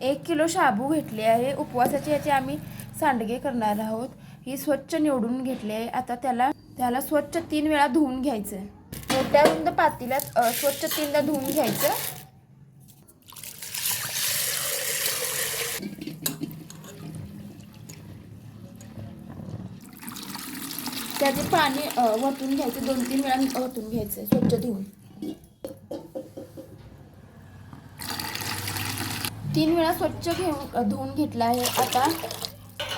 एक किलो शाबू घेतले आहे. उपवासाचे याचे आम्ही सांडगे करणार आहोत. ही स्वच्छ निवडून घेतली आहे. आता त्याला त्याला स्वच्छ तीन वेळा धुवून घ्यायचं मोठ्या रुंद पातेल्यात स्वच्छ तीनदा धुवून घ्यायचं. त्याचे पाणी वतून घ्यायचं. दोन तीन वेळा वतून घ्यायचं स्वच्छ धुवून. तीन वेळा स्वच्छ घेऊन धुवून घेतला आहे. आता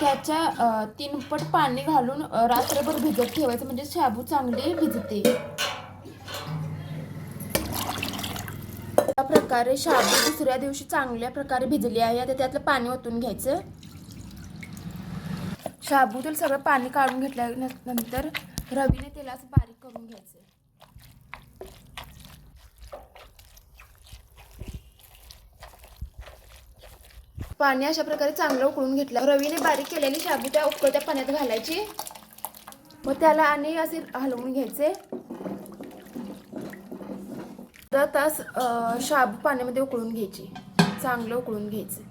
त्याच्या तीनपट पाणी घालून रात्रभर भिजत ठेवायचं. म्हणजे शाबू चांगले भिजते. अशा प्रकारे शाबू दुसऱ्या दिवशी चांगल्या प्रकारे भिजली आहे. आता त्यातलं पाणी ओतून घ्यायचं. शाबूतील सगळं पाणी काढून घेतल्यानंतर रवीने त्याला असं बारीक करून घ्यायचं. पाणी अशा प्रकारे चांगलं उकळून घेतलं. रवीने बारीक केलेली शाबू त्या उकळत्या पाण्यात घालायची. मग त्याला आणि असे हलवून घ्यायचे. अर्धा तास शाबू पाण्यामध्ये उकळून घ्यायची. चांगलं उकळून घ्यायचं.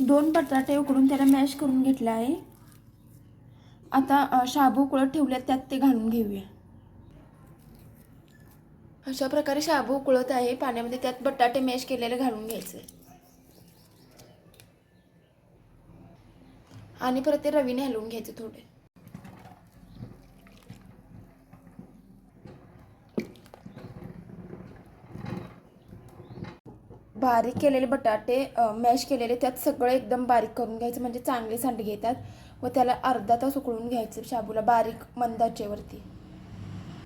दोन बटाटे उकळून त्याला मॅश करून घेतला आहे. आता शाबू उकळत ठेवल्यात त्यात ते घालून घेऊया. अशा प्रकारे शाबू उकळत आहे. पाण्यामध्ये त्यात बटाटे मॅश केलेले घालून घ्यायचे. आणि परत ते रवीने हलवून घ्यायचे थोडे. बारीक केलेले बटाटे मॅश केलेले त्यात सगळं एकदम बारीक करून घ्यायचं म्हणजे चांगले सांडगे येतात. व त्याला अर्धा तास उकळून घ्यायचे शाबूला बारीक मंदाचेवरती.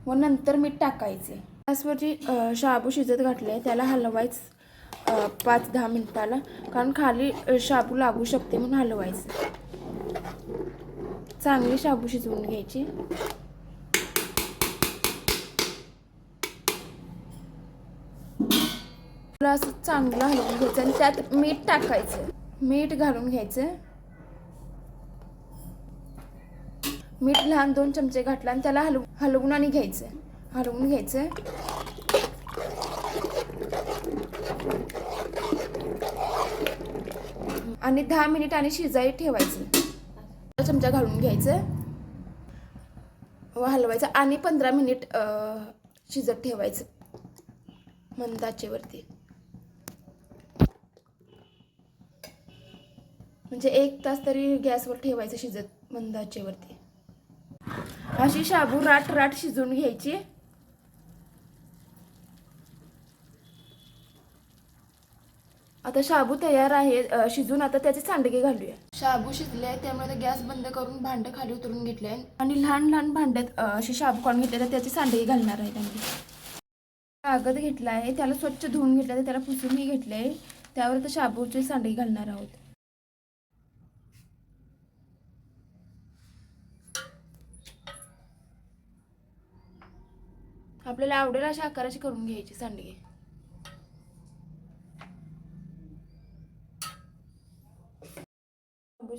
व नंतर मीठ टाकायचे. गॅसवरती जी शाबू शिजत घातले त्याला हलवायचं पाच दहा मिनिटाला. कारण खाली शाबू लागू शकते म्हणून हलवायचं. चांगली शाबू शिजवून घ्यायची. तुला असं चांगलं हलवून घ्यायचं आणि त्यात मीठ टाकायचं. मीठ घालून घ्यायचं. मीठ लहान दोन चमचे घातला आणि त्याला हलव हलवून आणि घ्यायचं. हलवून घ्यायचं. आणि दहा मिनिट आणि शिजाई ठेवायचं. चमचा घालून घ्यायचं. व हलवायचं आणि पंधरा मिनिट शिजत ठेवायचं. मंदाचेवरती म्हणजे एक तास तरी गॅसवर ठेवायचं शिजत मंदाचेवरती अशी शाबू राट राट शिजवून घ्यायची. आता शाबू तयार आहे शिजून आता त्याचे सांडगे घालूया. शाबू शिजले आहे त्यामुळे गॅस बंद करून भांडं खाली उतरून घेतले आहे आणि लहान लहान भांड्यात असे शाबू काढून घेतले तर त्याचे सांडगे घालणार आहेत आम्ही कागद घेतला आहे त्याला स्वच्छ धुवून घेतलं आहे त्याला पुसूनही घेतले आहे. त्यावर आता शाबूचे सांडगे घालणार आहोत. आपल्याला आवडेल अशा आकाराचे करून घ्यायचे सांडगे.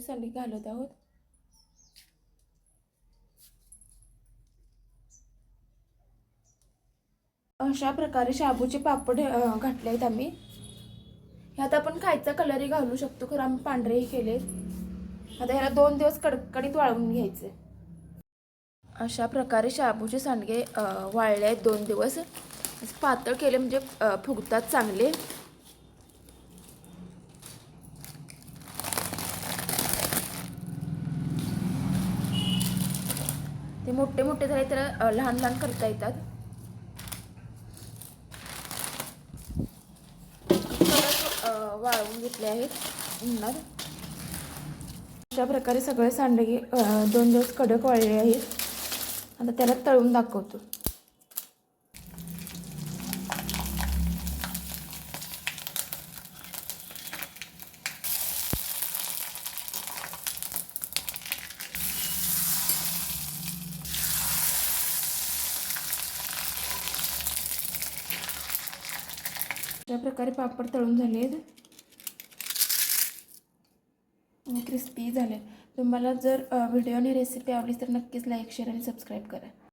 शाबूचे घालत आहोत. अशा प्रकारे शाबूचे पापड घातले आहेत आम्ही. ह्यात आपण खायचा कलरही घालू शकतो खरं आम्ही पांढरेही केले आता ह्याला दोन दिवस कडकडीत वाळवून घ्यायचे. अशा प्रकारे शाबूचे सांडगे वाळले आहेत दोन दिवस. पातळ केले म्हणजे फुगतात चांगले. ते मोठे मोठे झाले तर लहान लहान करता येतात. वाळवून घेतले आहेत उन्हात. अशा प्रकारे सगळे सांडगे दोन दिवस कडक वाळले आहेत. आता त्याला तळून दाखवतो. अशा प्रकारे पापड तळून झाले आहेत आणि क्रिस्पी झाले तुम्हाला जर व्हिडिओ आणि रेसिपी आवडली तर नक्कीच लाईक शेअर आणि सबस्क्राईब करा.